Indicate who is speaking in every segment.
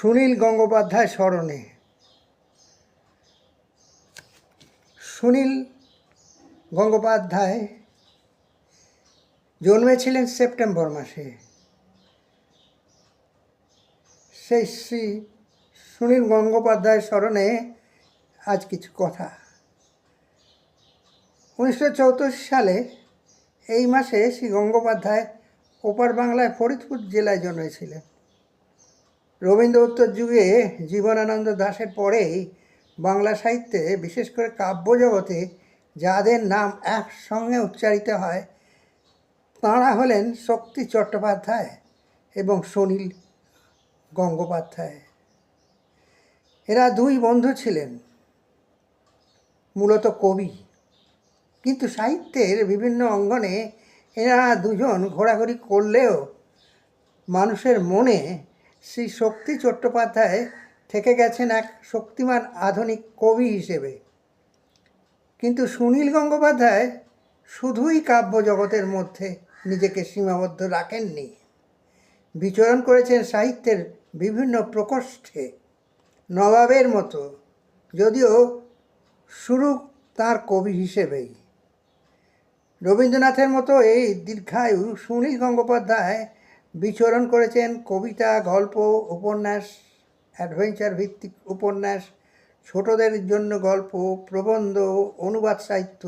Speaker 1: সুনীল গঙ্গোপাধ্যায় স্মরণে। সুনীল গঙ্গোপাধ্যায় জন্মেছিলেন সেপ্টেম্বর মাসে। সেই শ্রী সুনীল গঙ্গোপাধ্যায় স্মরণে আজ কিছু কথা। উনিশশো চৌত্রিশ সালে এই মাসে শ্রী গঙ্গোপাধ্যায় ওপার বাংলায় ফরিদপুর জেলায় জন্মেছিলেন। রবীন্দ্র উত্তর যুগে জীবনানন্দ দাশের পরেই বাংলা সাহিত্যে বিশেষ করে কাব্য জগতে যাদের নাম একসঙ্গে উচ্চারিত হয়, তাঁরা হলেন শক্তি চট্টোপাধ্যায় এবং সুনীল গঙ্গোপাধ্যায়। এরা দুই বন্ধু ছিলেন, মূলত কবি। কিন্তু সাহিত্যের বিভিন্ন অঙ্গনে এরা দুজন ঘোরাঘুরি করলেও মানুষের মনে শ্রী শক্তি চট্টোপাধ্যায় থেকে গেছেন এক শক্তিমান আধুনিক কবি হিসেবে। কিন্তু সুনীল গঙ্গোপাধ্যায় শুধুই কাব্য জগতের মধ্যে নিজেকে সীমাবদ্ধ রাখেননি। বিচরণ করেছেন সাহিত্যের বিভিন্ন প্রকোষ্ঠে নবাবের মতো, যদিও শুরু তার কবি হিসেবেই। রবীন্দ্রনাথের মতো এই দীর্ঘায়ু সুনীল গঙ্গোপাধ্যায় বিচরণ করেছেন কবিতা, গল্প, উপন্যাস, অ্যাডভেঞ্চার ভিত্তিক উপন্যাস, ছোটদের জন্য গল্প, প্রবন্ধ, অনুবাদ সাহিত্য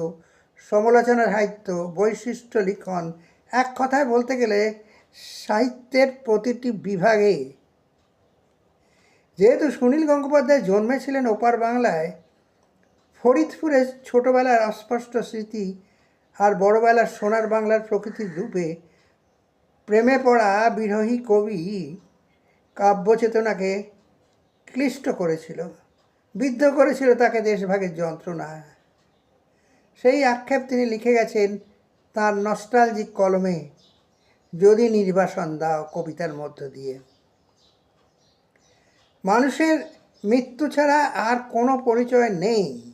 Speaker 1: সমালোচনা সাহিত্য, বৈশিষ্ট্য লিখন। এক কথায় বলতে গেলে সাহিত্যের প্রতিটি বিভাগে যেহেতু সুনীল গঙ্গোপাধ্যায় জন্মেছিলেন ওপার বাংলায় ফরিদপুরের ছোটবেলার অস্পষ্ট স্মৃতি আর বড়বেলার সোনার বাংলার প্রকৃতির রূপে প্রেমে পড়া বিরোহী কবি কাব্যচেতনাকে ক্লিষ্ট করেছিল, বিদ্ধ করেছিল তাকে দেশভাগের যন্ত্রণা। সেই আক্ষেপ তিনি লিখে গেছেন তার নস্টালজিক কলমে, যদি নির্বাসন দাও কবিতার মধ্য দিয়ে। মানুষের মৃত্যু ছাড়া আর কোনো পরিচয় নেই।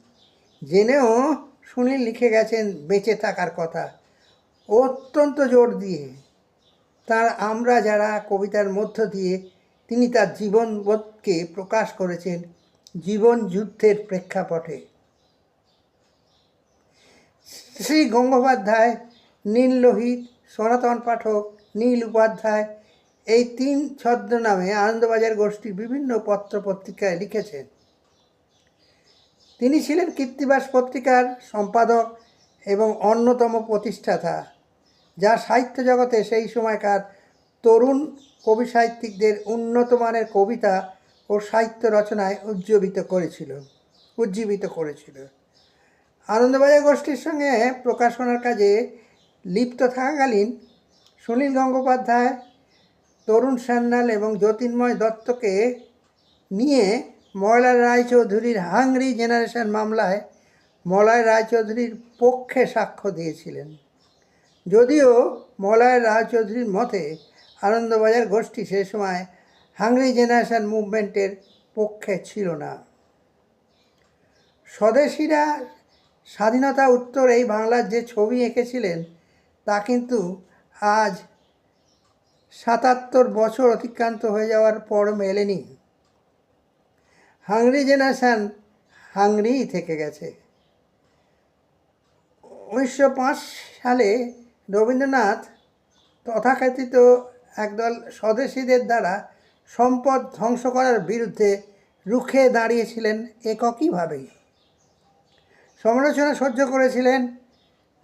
Speaker 1: জেনেও সুনীল লিখে গেছেন, বেঁচে থাকার কথা। অত্যন্ত জোর দিয়ে। তার আমরা যারা কবিতার মধ্য দিয়ে তিনি তার জীবনবোধকে প্রকাশ করেছেন জীবন যুদ্ধের প্রেক্ষাপটে। শ্রী গঙ্গোপাধ্যায়, নীল লোহিত, সনাতন পাঠক, নীল উপাধ্যায় এই তিন ছদ্মনামে আনন্দবাজার গোষ্ঠীর বিভিন্ন পত্র পত্রিকায় লিখেছেন। তিনি ছিলেন কীর্তিবাস পত্রিকার সম্পাদক এবং অন্যতম প্রতিষ্ঠাতা। যা সাহিত্য জগতে সেই সময়কার তরুণ কবি সাহিত্যিকদের উন্নত মানের কবিতা ও সাহিত্য রচনায় উজ্জীবিত করেছিল উজ্জীবিত করেছিল। আনন্দবাজার গোষ্ঠীর সঙ্গে প্রকাশনার কাজে লিপ্ত থাকাকালীন সুনীল গঙ্গোপাধ্যায়, তরুণ সান্যাল এবং জ্যোতির্ময় দত্তকে নিয়ে ময়লা রায়চৌধুরীর হাংরি জেনারেশন মামলায় মলয় রায়চৌধুরীর পক্ষে সাক্ষ্য দিয়েছিলেন। যদিও মলয় রায়চৌধুরীর মতে আনন্দবাজার গোষ্ঠী সে সময় হাংরি জেনারেশন মুভমেন্টের পক্ষে ছিল না। স্বদেশীরা স্বাধীনতা উত্তর এই বাংলার যে ছবি এঁকেছিলেন, তা কিন্তু আজ সাতাত্তর বছর অতিক্রান্ত হয়ে যাওয়ার পর মেলেনি। হাংরি জেনারেশান হাংরিই থেকে গেছে। উনিশশো পাঁচ সালে রবীন্দ্রনাথ তথাকথিত একদল স্বদেশীদের দ্বারা সম্পদ ধ্বংস করার বিরুদ্ধে রুখে দাঁড়িয়েছিলেন এককইভাবেই সমালোচনা সহ্য করেছিলেন,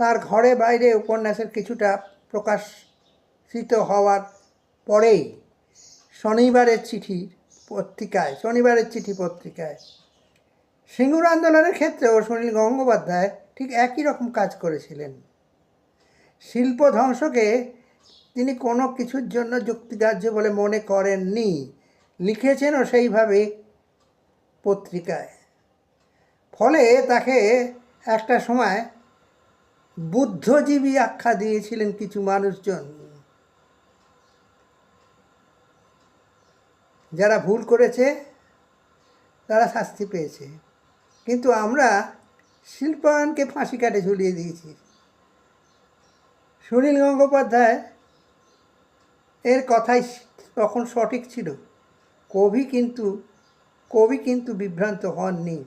Speaker 1: তার ঘরে বাইরে উপন্যাসের কিছুটা প্রকাশিত হওয়ার পরেই শনিবারের চিঠি পত্রিকায়, শনিবারের চিঠি পত্রিকায়। সিঙ্গুর আন্দোলনের ক্ষেত্রেও সুনীল গঙ্গোপাধ্যায় ঠিক একই রকম কাজ করেছিলেন। শিল্প ধ্বংসকে তিনি কোনো কিছুর জন্য যুক্তিগ্রাহ্য বলে মনে করেননি। লিখেছেনও সেইভাবে পত্রিকায়। ফলে তাকে একটা সময় বুদ্ধজীবী আখ্যা দিয়েছিলেন কিছু মানুষজন। যারা ভুল করেছে, তারা শাস্তি পেয়েছে। কিন্তু আমরা শিল্পায়নকে ফাঁসি কাটে ঝুলিয়ে দিয়েছি। সুনীল গঙ্গোপাধ্যায় এর কথাই তখন সঠিক ছিল। কবি কিন্তু কবি কিন্তু বিভ্রান্ত হননি।